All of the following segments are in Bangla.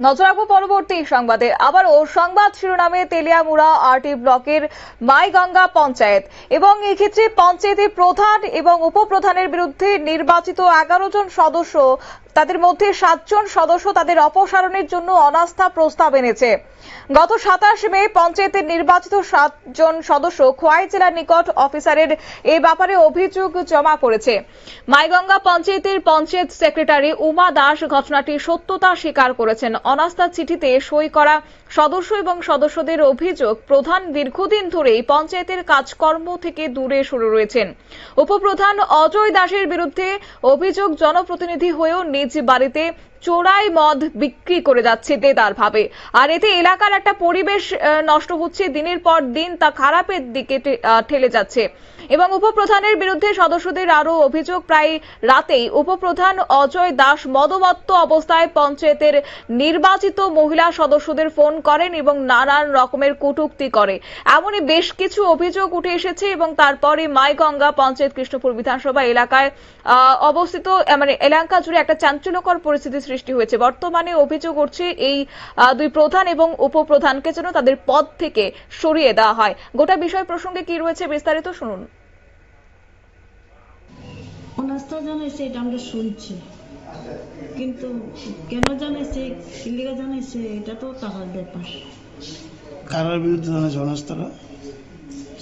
নজর রাখব পরবর্তী সংবাদে। আবার ও সংবাদ শিরোনামে তেলিয়ামুড়া আরটি ব্লকের মাইগঙ্গা পঞ্চায়েত এবং এক্ষেত্রে পঞ্চায়েতের প্রধান এবং উপপ্রধানের বিরুদ্ধে নির্বাচিত এগারো জন সদস্য তাদের মধ্যে সাতজন সদস্য তাদের অপসারণের জন্য অনাস্থা প্রস্তাব এনেছে। গত সাতাশ মে পঞ্চায়েতের নির্বাচিত সাতজন সদস্য খোয়াই জেলার নিকট অফিসারের এ ব্যাপারে অভিযোগ জমা করেছে। মাইগঙ্গা পঞ্চায়েতের পঞ্চায়েত সেক্রেটারি উমা দাস ঘটনাটির সত্যতা স্বীকার করেছেন। অনাস্থা চিঠিতে সই করা সদস্য এবং সদস্যদের অভিযোগ প্রধান দীর্ঘদিন ধরেই পঞ্চায়েতের কাজকর্ম থেকে দূরে সরে রয়েছেন। উপপ্রধান অজয় দাসের বিরুদ্ধে অভিযোগ জনপ্রতিনিধি হয়েও নিজ বাড়িতে। চোরাই মদ বিক্রি করে যাচ্ছে দেদার ভাবে। আর এতে এলাকার একটা পরিবেশ নষ্ট হচ্ছে। দিনের পর দিন তা খারাপের দিকে ঠেলে যাচ্ছে। এবং উপপ্রধানের বিরুদ্ধে সদস্যদের আরও অভিযোগ প্রায় রাতেই উপপ্রধান অজয় দাস মদমত্ত অবস্থায় পঞ্চায়েতের নির্বাচিত মহিলা সদস্যদের ফোন করেন এবং নানান রকমের কটূক্তি করে। এমনই বেশ কিছু অভিযোগ উঠে এসেছে এবং তারপরে মাইগঙ্গা পঞ্চায়েত কৃষ্ণপুর বিধানসভা এলাকায় অবস্থিত মানে এলাকা জুড়ে একটা চাঞ্চল্যকর পরিস্থিতি সৃষ্টি হয়েছে। বর্তমানে অভিযোগ উঠছে এই দুই প্রধান এবং উপপ্রধানকে যেন তাদের পদ থেকে সরিয়ে দেওয়া হয়। গোটা বিষয় প্রসঙ্গে কি রয়েছে বিস্তারিত শুনুন। অনাস্থা জানাইছে এটা আমরা শুনছি। কিন্তু কেন জানাইছে কিলিকা জানাইছে এটা তো তাহার ব্যাপার। কারার বিরুদ্ধে জানাইছে অনাস্থারা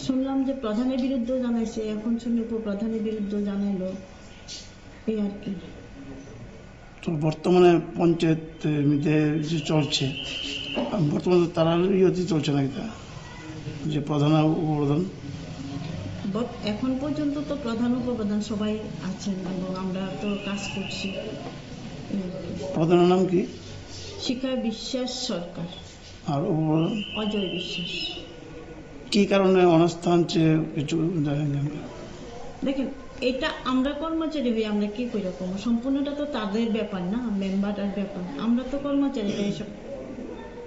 শুনলাম যে প্রধানের বিরুদ্ধেও জানাইছে এখন শুনি উপপ্রধানের বিরুদ্ধেও জানাইলো। এই আর কি। তো বর্তমানে পঞ্চায়েত যে চলছে বর্তমানে তারার ইয়েতে চলছে নাকি তা? যে প্রধান উপপ্রধান। বট- এখন পর্যন্ত তো প্রধান উপপ্রধান সবাই আছেন এবং আমরা তো কাজ করছি। প্রধানের নাম কি? শিখা বিশ্বাস সরকার। আর উপপ্রধান? অজয় বিশ্বাস। কি কারণে অনাস্থা আনছে কিছু না। দেখেন এটা আমরা কর্মচারী হয়ে আমরা কি করে করব সম্পূর্ণটা তো তাদের ব্যাপার না মেম্বারের ব্যাপার আমরা তো কর্মচারী হয়ে এসব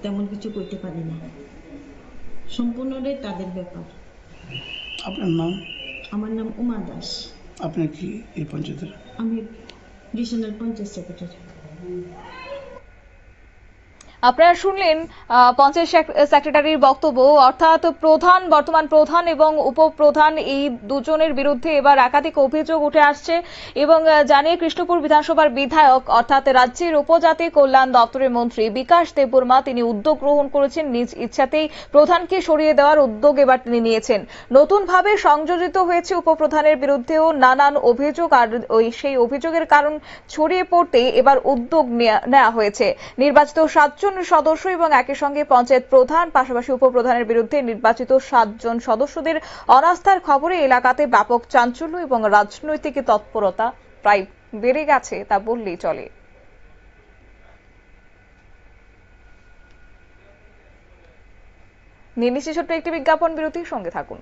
তেমন কিছু করতে পারি না। সম্পূর্ণটাই তাদের ব্যাপার। আপনার নাম? আমার নাম উমা দাস। আপনি কি এই পঞ্চায়েতের? আমি ডিভিশনাল পঞ্চায়েত সেক্রেটারি। আপনারা শুনলেন পঞ্চায়েত সেক- সেক্রেটারির বক্তব্য। অর্থাৎ প্রধান, বর্তমান প্রধান এবং উপপ্রধান এই দুজনের বিরুদ্ধে এবার একাধিক অভিযোগ উঠে আসছে এবং জানিয়ে কৃষ্ণপুর বিধানসভার বিধায়ক অর্থাৎ রাজ্যের উপজাতি কল্যাণ দপ্তরের মন্ত্রী বিকাশ দেববর্মা তিনি উদ্যোগ গ্রহণ করেছেন নিজ ইচ্ছাতেই। প্রধানকে সরিয়ে দেওয়ার উদ্যোগ এবার তিনি নিয়েছেন। নতুনভাবে সংযোজিত হয়েছে উপপ্রধানের বিরুদ্ধেও নানান অভিযোগ আর ওই সেই অভিযোগের কারণ ছড়িয়ে পড়তে এবার উদ্যোগ নেওয়া হয়েছে। নির্বাচিত সাতজন সদস্য এবং একই সঙ্গে পঞ্চায়েত প্রধান, পাশাপাশি উপপ্রধানের বিরুদ্ধে নির্বাচিত সাতজন সদস্যদের অনাস্থার খবরে এলাকাতে ব্যাপক চাঞ্চল্য এবং রাজনৈতিক তৎপরতা প্রায় বেড়ে গেছে, তা বললেই চলে। নিয়ে ছোট্ট একটি বিজ্ঞাপন বিরতির সঙ্গে থাকুন।